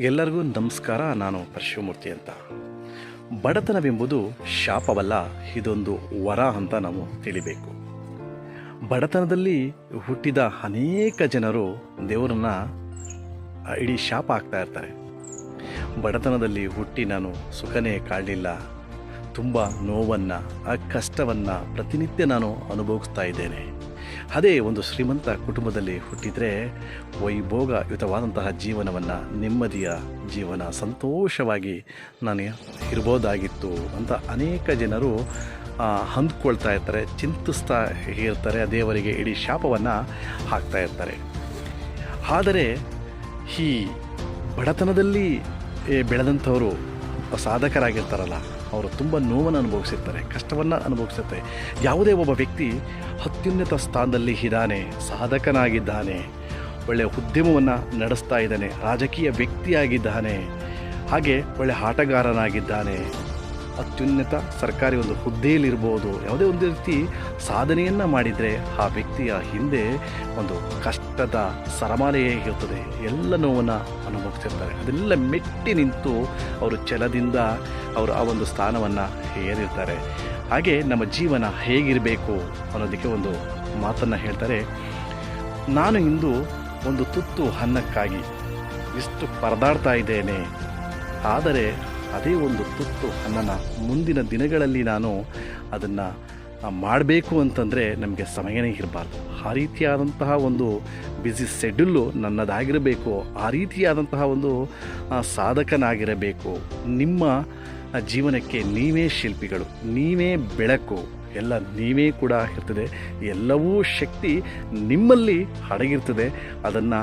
ಎಲ್ಲರಿಗೂ ನಮಸ್ಕಾರ, ನಾನು ಪರಶಿವಮೂರ್ತಿ ಅಂತ. ಬಡತನವೆಂಬುದು ಶಾಪವಲ್ಲ, ಇದೊಂದು ವರ ಅಂತ ನಾವು ತಿಳಿಬೇಕು. ಬಡತನದಲ್ಲಿ ಹುಟ್ಟಿದ ಅನೇಕ ಜನರು ದೇವರನ್ನ ಇಡೀ ಶಾಪ ಆಗ್ತಾ ಇರ್ತಾರೆ. ಬಡತನದಲ್ಲಿ ಹುಟ್ಟಿ ನಾನು ಸುಖನೇ ಕಾಡಲಿಲ್ಲ. ತುಂಬ ನೋವನ್ನು ಆ ಕಷ್ಟವನ್ನು ಪ್ರತಿನಿತ್ಯ ನಾನು ಅನುಭವಿಸ್ತಾ ಇದ್ದೇನೆ. ಅದೇ ಒಂದು ಶ್ರೀಮಂತ ಕುಟುಂಬದಲ್ಲಿ ಹುಟ್ಟಿದರೆ ವೈಭೋಗಯುತವಾದಂತಹ ಜೀವನವನ್ನು, ನೆಮ್ಮದಿಯ ಜೀವನ, ಸಂತೋಷವಾಗಿ ನಾನು ಇರ್ಬೋದಾಗಿತ್ತು ಅಂತ ಅನೇಕ ಜನರು ಹಂದ್ಕೊಳ್ತಾ ಇರ್ತಾರೆ, ಚಿಂತಿಸ್ತಾ ಇರ್ತಾರೆ, ದೇವರಿಗೆ ಇಡೀ ಶಾಪವನ್ನು ಹಾಕ್ತಾ ಇರ್ತಾರೆ. ಆದರೆ ಈ ಬಡತನದಲ್ಲಿ ಬೆಳೆದಂಥವರು ಸಾಧಕರಾಗಿರ್ತಾರಲ್ಲ ಅವರು ತುಂಬ ನೋವನ್ನು ಅನುಭವಿಸಿರ್ತಾರೆ, ಕಷ್ಟವನ್ನು ಅನುಭವಿಸುತ್ತೆ. ಯಾವುದೇ ಒಬ್ಬ ವ್ಯಕ್ತಿ ಅತ್ಯುನ್ನತ ಸ್ಥಾನದಲ್ಲಿ ಇದ್ದಾನೆ, ಸಾಧಕನಾಗಿದ್ದಾನೆ ಒಳ್ಳೆಯ ಉದ್ಯಮವನ್ನು ನಡೆಸ್ತಾ ಇದ್ದಾನೆ, ರಾಜಕೀಯ ವ್ಯಕ್ತಿಯಾಗಿದ್ದಾನೆ, ಹಾಗೆ ಒಳ್ಳೆಯ ಆಟಗಾರನಾಗಿದ್ದಾನೆ ಅತ್ಯುನ್ನತ ಸರ್ಕಾರಿ ಒಂದು ಹುದ್ದೆಯಲ್ಲಿರ್ಬೋದು. ಯಾವುದೇ ಒಂದು ರೀತಿ ಸಾಧನೆಯನ್ನು ಮಾಡಿದರೆ ಆ ವ್ಯಕ್ತಿಯ ಹಿಂದೆ ಒಂದು ಕಷ್ಟದ ಸರಮಾಲೆಯೇ ಇರುತ್ತದೆ. ಎಲ್ಲ ನೋವನ್ನು ಅನುಭವಿಸಿರ್ತಾರೆ. ಅದೆಲ್ಲ ಮೆಟ್ಟಿ ನಿಂತು ಅವರು ಛಲದಿಂದ ಅವರು ಆ ಒಂದು ಸ್ಥಾನವನ್ನು ಏರಿರ್ತಾರೆ ಹಾಗೆ ನಮ್ಮ ಜೀವನ ಹೇಗಿರಬೇಕು ಅನ್ನೋದಕ್ಕೆ ಒಂದು ಮಾತನ್ನು ಹೇಳ್ತಾರೆ. ನಾನು ಇಂದು ಒಂದು ತುತ್ತು ಅನ್ನಕ್ಕಾಗಿ ಇಷ್ಟು ಪರದಾಡ್ತಾ ಇದ್ದೇನೆ. ಆದರೆ ಅದೇ ಒಂದು ತುತ್ತು ಅನ್ನನ ಮುಂದಿನ ದಿನಗಳಲ್ಲಿ ನಾನು ಅದನ್ನು ಮಾಡಬೇಕು ಅಂತಂದರೆ ನಮಗೆ ಸಮಯನೇ ಇರಬಾರ್ದು. ಆ ರೀತಿಯಾದಂತಹ ಒಂದು ಬ್ಯುಸಿ ಸೆಡ್ಯೂಲು ನನ್ನದಾಗಿರಬೇಕು, ಆ ರೀತಿಯಾದಂತಹ ಒಂದು ಸಾಧಕನಾಗಿರಬೇಕು. ನಿಮ್ಮ ಜೀವನಕ್ಕೆ ನೀವೇ ಶಿಲ್ಪಿಗಳು, ನೀವೇ ಬೆಳಕು, ಎಲ್ಲ ನೀವೇ ಕೂಡ ಇರ್ತದೆ. ಎಲ್ಲವೂ ಶಕ್ತಿ ನಿಮ್ಮಲ್ಲಿ ಅಡಗಿರ್ತದೆ ಅದನ್ನು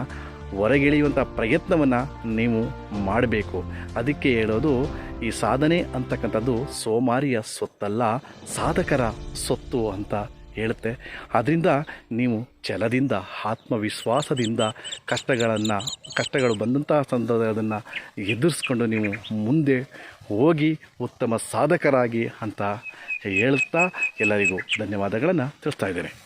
ಹೊರಗೆಳೆಯುವಂಥ ಪ್ರಯತ್ನವನ್ನು ನೀವು ಮಾಡಬೇಕು. ಅದಕ್ಕೆ ಹೇಳೋದು, ಈ ಸಾಧನೆ ಅಂತಕ್ಕಂಥದ್ದು ಸೋಮಾರಿಯ ಸೊತ್ತಲ್ಲ, ಸಾಧಕರ ಸೊತ್ತು ಅಂತ ಹೇಳುತ್ತೆ. ಆದ್ದರಿಂದ ನೀವು ಛಲದಿಂದ, ಆತ್ಮವಿಶ್ವಾಸದಿಂದ ಕಷ್ಟಗಳನ್ನು, ಕಷ್ಟಗಳು ಬಂದಂತಹ ಸಂದರ್ಭದನ್ನು ಎದುರಿಸ್ಕೊಂಡು ನೀವು ಮುಂದೆ ಹೋಗಿ ಉತ್ತಮ ಸಾಧಕರಾಗಿ ಅಂತ ಹೇಳುತ್ತಾ ಎಲ್ಲರಿಗೂ ಧನ್ಯವಾದಗಳನ್ನು ತಿಳಿಸ್ತಾ ಇದ್ದೇನೆ.